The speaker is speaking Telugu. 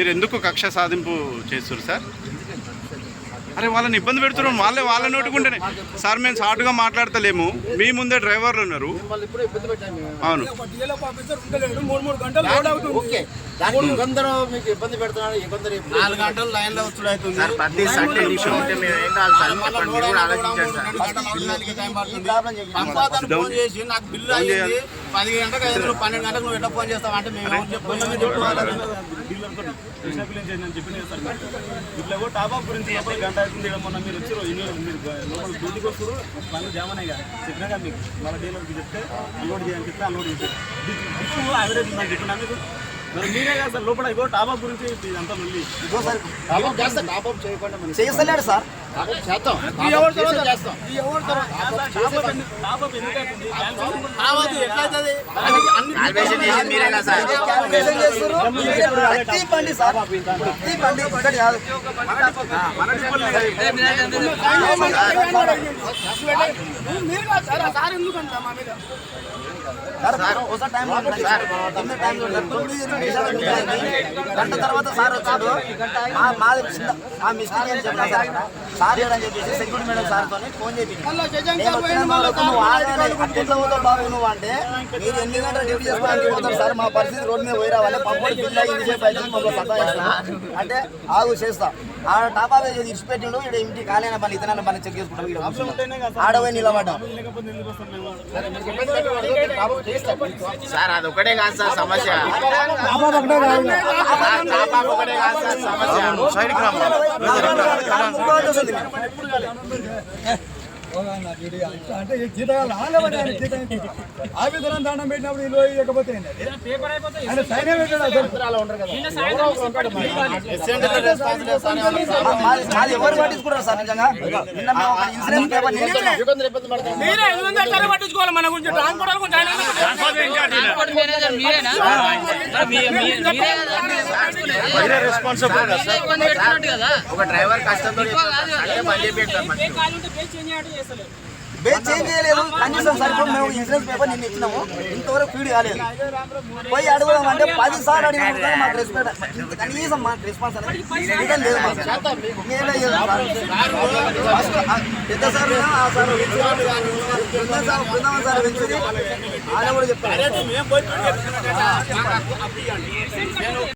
మీరు ఎందుకు కక్ష సాధింపు చేస్తారు సార్ అరే వాళ్ళని ఇబ్బంది పెడుతున్నాం వాళ్ళే వాళ్ళ నోటుకుంటేనే సార్ మేము షార్ట్గా మాట్లాడతలేము మీ ముందే డ్రైవర్లు ఉన్నారు అవును కొందరు మీకు ఇబ్బంది పెడుతున్నారు నాలుగు గంటలు సార్ సండే గంటలు పది గంటలకు పన్నెండు గంటలకు నువ్వు ఎట్లా ఫోన్ చేస్తావు అంటే మేము సార్ కృష్ణ గురించి నేను చెప్పిన సార్ ఇట్లా కూడా టాపాప్ గురించి లోపల గంట అవుతుంది మొన్న మీరు వచ్చారు ఇన్ని మీరు లోపల డ్యూటీకి వస్తారు పనులు జామ్ అయినా చెప్పినాక మీకు. మన డీలర్కి చెప్తే అన్లోడ్ చేయని చెప్తే అన్లోడ్ చేశారు బుక్ యావరేజ్ ఉందని చెప్పినా మీకు చేస్తలేడు సార్. ప్రతి బండి సార్ ప్రతి బండి ఒకటి కాదు. మీరు కాదు సార్ సార్ ఎందుకు అంటారు మా మీద? సార్ ఒకసారి టైం టైం గంట తర్వాత సార్ వచ్చాడు. మా మాది చిన్న మిస్టేక్ అని చెప్పాను సార్. సార్ లేడని చెప్పేసి సెక్యూరిటీ మేడం సార్తో ఫోన్ చేసి మళ్ళా జగన్ నేను సార్ వచ్చిన పోయిన వాళ్ళకు నువ్వు మళ్ళా ఆగాలి అట్లా పోతావు బాబు నువ్వు అంటే మీరు ఎన్ని గంటలు డ్యూటీ చేసుకోవడానికి పోతారు సార్ మా పరిస్థితి రోడ్డు మీద పోయి రావాలి పంపడి బిల్లు ఇది చేసి అయితే మమ్మల్ని సతాయిస్తున్నా అంటే ఆగు చేస్తా ఆ టాపా వేసి ఇడిచిపెట్టిండు ఇక్కడ ఇంటి కాలేన పని ఇతనాన్ని పని చెక్ చేసుకుంటాం. ఆడపోయి నిలబడ్డాం సార్ అది ఒకటే కాదు సార్ సమస్య ఒకటే కాదు సార్ సమస్య കാണിക്കുന്നില്ല అంటే ఆగలేమంటే ఆయన జీతం దండం పెట్టినప్పుడు ఇల్లు ఇవ్వకపోతే? ఆయన సైనే పెట్టాడు అసలు. మా- మాది మాది ఎవరు పట్టించుకుంటారు సార్ నిజంగా నిన్న మేము ఒక ఇన్సూరెన్స్ పేపర్ నిన్న ఇబ్బంది ఇబ్బంది పడతాం మీరే ఎందుకంటే అట్లా పట్టించుకోవాలి మన గురించి ట్రాన్స్పోర్ట్ రెస్పాన్సిబుల్ ఒక డ్రైవర్ కష్టంతో పని చేపిస్తాం బేస్ చేంజ్ చేయలేదు కనీసం సార్ మేము ఇన్సూరెన్స్ పేపర్ నిన్న ఇచ్చినాము ఇంతవరకు ఫీడ్ కాలేదు పోయి అడగడం అంటే పది సార్లు అడిగిన కూడా మాకు రెస్పాన్స్ కనీసం మాకు రెస్పాన్స్ అనేది రిటర్న్ లేదు మాకు సార్. ఫస్ట్ పెద్ద సార్ ఆ సార్ పెద్ద సార్ బృందావన్ సార్ వెంచుది ఆయన కూడా చెప్పారు